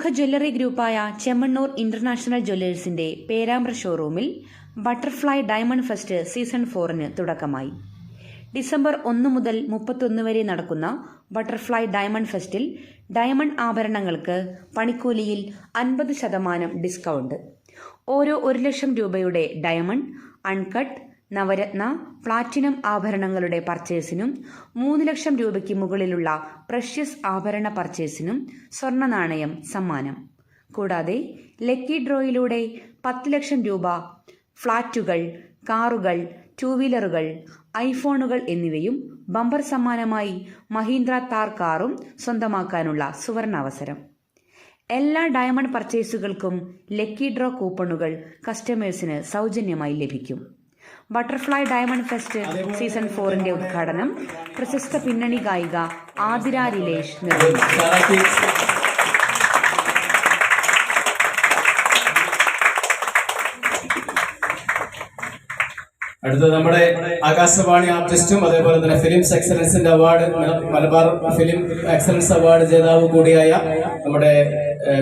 പ്രമുഖ ജ്വല്ലറി ഗ്രൂപ്പായ ചെമ്മണ്ണൂർ ഇന്റർനാഷണൽ ജ്വല്ലേഴ്സിന്റെ പേരാമ്പ്ര ഷോറൂമിൽ ബട്ടർഫ്ലൈ ഡയമണ്ട് ഫെസ്റ്റ് സീസൺ ഫോറിന് തുടക്കമായി. ഡിസംബർ ഒന്ന് മുതൽ മുപ്പത്തൊന്ന് വരെ നടക്കുന്ന ബട്ടർഫ്ലൈ ഡയമണ്ട് ഫെസ്റ്റിൽ ഡയമണ്ട് ആഭരണങ്ങൾക്ക് പണിക്കൂലിയിൽ അൻപത് ശതമാനം ഡിസ്കൗണ്ട്. ഓരോ ഒരു ലക്ഷം രൂപയുടെ ഡയമണ്ട് അൺകട്ട് നവരത്ന പ്ലാറ്റിനം ആഭരണങ്ങളുടെ പർച്ചേസിനും മൂന്ന് ലക്ഷം രൂപയ്ക്ക് മുകളിലുള്ള പ്രഷ്യസ് ആഭരണ പർച്ചേസിനും സ്വർണ നാണയം സമ്മാനം. കൂടാതെ ലക്കി ഡ്രോയിലൂടെ പത്ത് ലക്ഷം രൂപ ഫ്ളാറ്റുകൾ കാറുകൾ ടൂ വീലറുകൾ ഐഫോണുകൾ എന്നിവയും ബമ്പർ സമ്മാനമായി മഹീന്ദ്ര താർ കാറും സ്വന്തമാക്കാനുള്ള സുവർണാവസരം. എല്ലാ ഡയമണ്ട് പർച്ചേസുകൾക്കും ലക്കി ഡ്രോ കൂപ്പണുകൾ കസ്റ്റമേഴ്സിന് സൗജന്യമായി ലഭിക്കും. ബട്ടർഫ്ലൈ ഡയമണ്ട് ഫെസ്റ്റ് സീസൺ ഫോറിന്റെ ഉദ്ഘാടനം പ്രശസ്ത പിന്നണി ഗായിക ആതിര രിലേഷ് നിർവഹിച്ചു. അടുത്തത് നമ്മുടെ ആകാശവാണി ആർട്ടിസ്റ്റും അതേപോലെ തന്നെ films എക്സലൻസിന്റെ award Malabar film excellence award ജേതാവ് കൂടിയായ നമ്മുടെ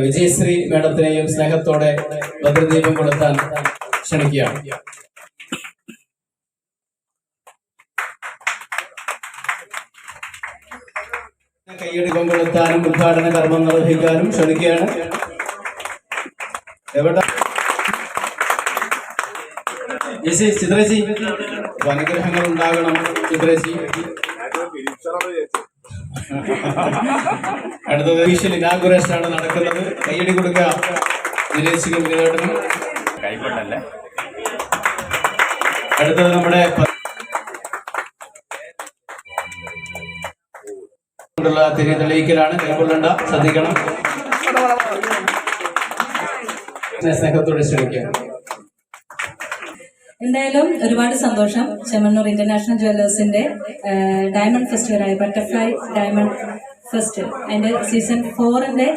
വിജയശ്രീ മേഡത്തിനെയും സ്നേഹത്തോടെ ഭദ്രദീപം കൊടുത്താൻ ക്ഷണിക്കുകയാണ്. കൈയടിപ്പം കൊളുത്താനും ഉദ്ഘാടന കർമ്മം നിർവഹിക്കാനും ക്ഷണിക്കുകയാണ് എവിടെ? ചിത്രേശി അനുഗ്രഹങ്ങൾ ഉണ്ടാകണം ചിത്രേശി അടുത്തത് ഒഫീഷ്യൽ ഇനാഗുറേഷൻ ആണ് നടക്കുന്നത്. കൈയടി കൊടുക്കുക ദിനേശ് കൈപ്പെട്ടല്ലേ അടുത്തത് നമ്മുടെ കൊണ്ടുള്ള തിരി തെളിയിക്കലാണ്. കൈക്കൊള്ളണ്ട ശ്രദ്ധിക്കണം. സ്നേഹത്തോടെ ക്ഷണിക്കുക എന്തായാലും ഒരുപാട് സന്തോഷം ചെമ്മണ്ണൂർ ഇന്റർനാഷണൽ ജ്വല്ലേഴ്സിന്റെ ഡയമണ്ട് ഫെസ്റ്റിവലായ ബട്ടർഫ്ലൈ ഡയമണ്ട് ഫെസ്റ്റ് അതിന്റെ സീസൺ ഫോറിന്റെ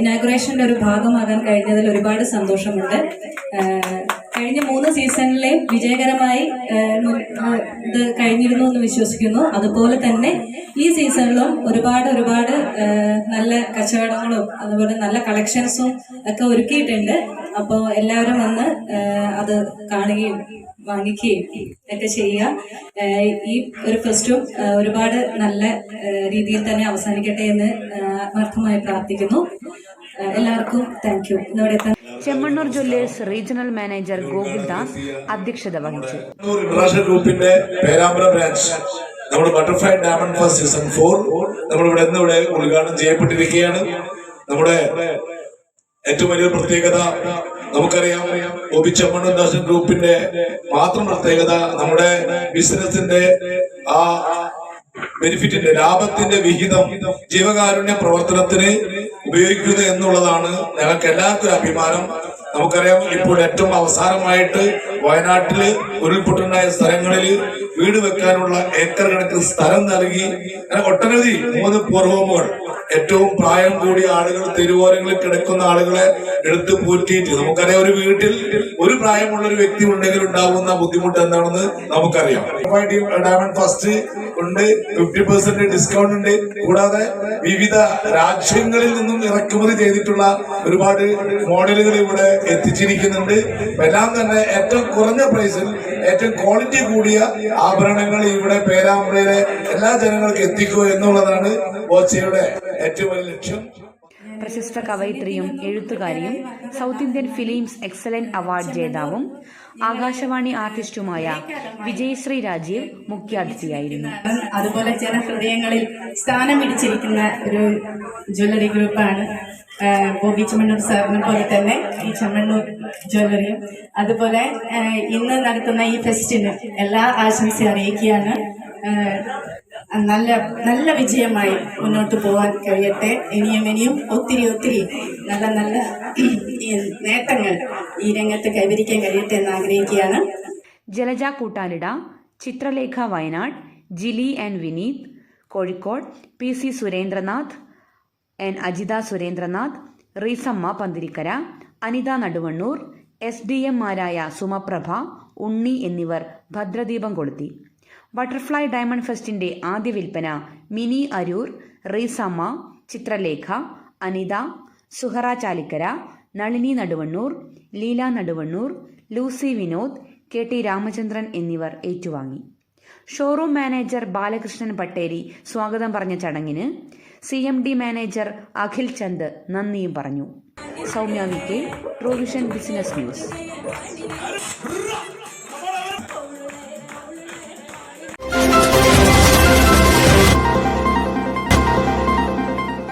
ഇനാഗുറേഷന്റെ ഒരു ഭാഗമാകാൻ കഴിഞ്ഞതിൽ ഒരുപാട് സന്തോഷമുണ്ട്. കഴിഞ്ഞ മൂന്ന് സീസണിലെയും വിജയകരമായി ഇത് കഴിഞ്ഞിരുന്നു എന്ന് വിശ്വസിക്കുന്നു. അതുപോലെ തന്നെ ഈ സീസണിലും ഒരുപാട് ഒരുപാട് നല്ല കച്ചവടങ്ങളും അതുപോലെ നല്ല കളക്ഷൻസും ഒക്കെ ഒരുക്കിയിട്ടുണ്ട്. അപ്പോൾ എല്ലാവരും വന്ന് അത് കാണുകയും വാങ്ങിക്കുകയും ഒക്കെ ചെയ്യുക. ഈ ഒരു ഫെസ്റ്റും ഒരുപാട് നല്ല രീതിയിൽ തന്നെ അവസാനിക്കട്ടെ എന്ന് ആത്മാർത്ഥമായി പ്രാർത്ഥിക്കുന്നു. എല്ലാവർക്കും താങ്ക് യു എത്താൻ Chemmanur jewellers regional manager Gokuldas അധ്യക്ഷത വഹിച്ചു. ഇന്റർനാഷണൽ ഗ്രൂപ്പിന്റെ പേരാമ്പ്ര ബ്രാഞ്ച് നമ്മുടെ ബട്ടർഫ്ലൈ ഡയമണ്ട് സീസൺ ഫോർ നമ്മളിവിടെ ഇന്ന് ഇവിടെ ഉദ്ഘാടനം ചെയ്യപ്പെട്ടിരിക്കുകയാണ്. നമ്മുടെ ഏറ്റവും വലിയൊരു പ്രത്യേകത നമുക്കറിയാം ഒബി ചെമ്മണ്ണൂർ ഇന്റർനാഷണൽ ഗ്രൂപ്പിന്റെ മാത്രം പ്രത്യേകത നമ്മുടെ ബിസിനസിന്റെ ആ ബെനിഫിറ്റിന്റെ ലാഭത്തിന്റെ വിഹിതം ജീവകാരുണ്യ പ്രവർത്തനത്തിന് ഉപയോഗിക്കുന്നത് എന്നുള്ളതാണ് ഞങ്ങൾക്ക് എല്ലാവർക്കും ഒരു അഭിമാനം. നമുക്കറിയാം ഇപ്പോൾ ഏറ്റവും അവസാനമായിട്ട് വയനാട്ടിൽ ഉരുൾപൊട്ടുണ്ടായ സ്ഥലങ്ങളിൽ വീട് വെക്കാനുള്ള ഏക്കർ കണക്കിന് സ്ഥലം നൽകി. ഒട്ടനവധി മൂന്ന് പൂർവമുകൾ ഏറ്റവും പ്രായം കൂടിയ ആളുകൾ തെരുവോരങ്ങളിൽ കിടക്കുന്ന ആളുകളെ എടുത്തു പൂറ്റിയിട്ട്. നമുക്കറിയാം ഒരു വീട്ടിൽ ഒരു പ്രായമുള്ള ഒരു വ്യക്തി ഉണ്ടെങ്കിൽ ഉണ്ടാവുന്ന ബുദ്ധിമുട്ട് എന്താണെന്ന് നമുക്കറിയാം. ഡയമണ്ട് ഫസ്റ്റ് ഉണ്ട് ഫിഫ്റ്റി പെർസെന്റ് ഡിസ്കൗണ്ട് ഉണ്ട്. കൂടാതെ വിവിധ രാജ്യങ്ങളിൽ നിന്നും ഇറക്കുമതി ചെയ്തിട്ടുള്ള ഒരുപാട് മോഡലുകൾ ഇവിടെ എത്തിച്ചിരിക്കുന്നുണ്ട്. എല്ലാം തന്നെ ഏറ്റവും കുറഞ്ഞ പ്രൈസിൽ ഏറ്റവും ക്വാളിറ്റി കൂടിയ ആഭരണങ്ങൾ ഇവിടെ പേരാമ്പ്രയിലെ എല്ലാ ജനങ്ങൾക്കും എത്തിക്കുക എന്നുള്ളതാണ് ഓച്ചയുടെ ഏറ്റവും വലിയ ലക്ഷ്യം. പ്രശസ്ത കവയിത്രിയും എഴുത്തുകാരിയും South Indian films excellent award ജേതാവും Akashvani ആർട്ടിസ്റ്റുമായ വിജയശ്രീ രാജീവ് മുഖ്യാതിഥിയായിരുന്നു. അതുപോലെ ജനഹൃദയങ്ങളിൽ സ്ഥാനം പിടിച്ചിരിക്കുന്ന ഒരു ജ്വല്ലറി ഗ്രൂപ്പാണ് ബോബി ചെമ്മണ്ണൂർ സാറിനെ പോലെ തന്നെ ഈ ചെമ്മണ്ണൂർ ജ്വല്ലറിയും അതുപോലെ ഇന്ന് നടത്തുന്ന ഈ ഫെസ്റ്റിന് എല്ലാ ആശംസയും അറിയിക്കുകയാണ്. നല്ല നല്ല വിജയമായി മുന്നോട്ട് പോകാൻ കഴിയട്ടെ. ഇനിയും ഇനിയും ഒത്തിരി ഒത്തിരി നല്ല നല്ല നേട്ടങ്ങൾ ഈ രംഗത്ത് കൈവരിക്കാൻ കഴിയട്ടെ എന്ന് ആഗ്രഹിക്കുകയാണ്. Jalaja കൂട്ടാനിട Chithralekha Wayanad Jili and Vineeth Kozhikode P C Surendranath N Ajitha Surendranath Reesamma Panthirikkara Anitha Naduvannur S D M മാരായ സുമപ്രഭ ഉണ്ണി എന്നിവർ ഭദ്രദീപം കൊളുത്തി. ബട്ടർഫ്ലൈ ഡയമണ്ട് ഫെസ്റ്റിന്റെ ആദ്യ വിൽപ്പന Mini Aroor Reesamma Chithralekha Anitha Suhara Chalikkara Nalini Naduvannur Leela Naduvannur Lucy Vinod K T Ramachandran എന്നിവർ ഏറ്റുവാങ്ങി. Showroom manager Balakrishnan Patteri സ്വാഗതം പറഞ്ഞ ചടങ്ങിന് C M D manager Akhil Chand നന്ദിയും പറഞ്ഞു. Soumya V K provision business news.